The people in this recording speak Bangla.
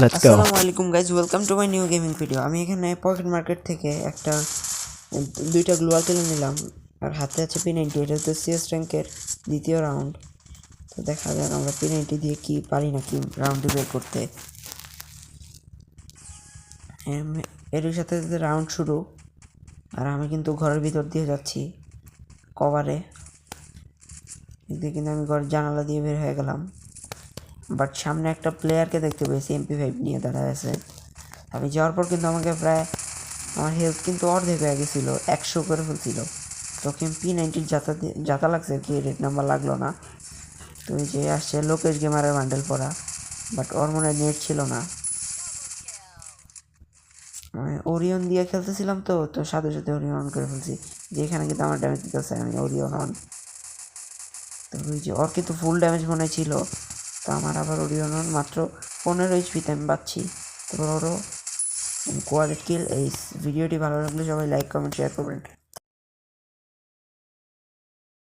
লেটস গো আসসালামু আলাইকুম guys welcome to my new gaming video আমি এখানে পকেট মার্কেট থেকে একটা, দুইটা গ্লোয়াল কিনে নিলাম। আর হাতে আছে পি নাইনটি এটা হচ্ছে সিএস র্যাঙ্কের দ্বিতীয় রাউন্ড তো দেখা যাক আমরা পি নাইনটি দিয়ে কি পারি নাকি রাউন্ডটি বের করতে। এর সাথে রাউন্ড শুরু। আর আমি কিন্তু ঘরের ভিতর দিয়ে যাচ্ছি কভারে কিন্তু আমি ঘরের জানালা দিয়ে বের হয়ে গেলাম। বাট সামনে একটা প্লেয়ারকে দেখতে পেয়েছি এমপি ফাইভ নিয়ে দাঁড়ায় আছে। আমি যাওয়ার পর কিন্তু আমাকে প্রায় আমার হেলথ কিন্তু অর্ধেক হয়ে গেছিল, একশো করে ফেলছিল। তখন পি নাইনটির যাতা যাতা লাগছে কি? রেড নাম্বার লাগল না। তো ওই যে আসছে লোকেশ গেমারের বান্ডেল পরা বাট ওর মনে নেট ছিল না। ওরিয়ন দিয়ে খেলতেছিলাম তো তো সাথে সাথে ওরিয়ন অন করে ফেলছি। যেখানে কিন্তু আমার ড্যামেজ দিতেছে, আমি ওরিয়ন অন তো ওই যে ওর কিন্তু ফুল ড্যামেজ মনে ছিল। তো আমার আবার ওরিয়ন মাত্র পনেরো এইচপিতে আমি পাচ্ছি। তো ওরও কোয়ালিটি এই ভিডিওটি ভালো লাগলে সবাই লাইক কমেন্ট শেয়ার করবেন।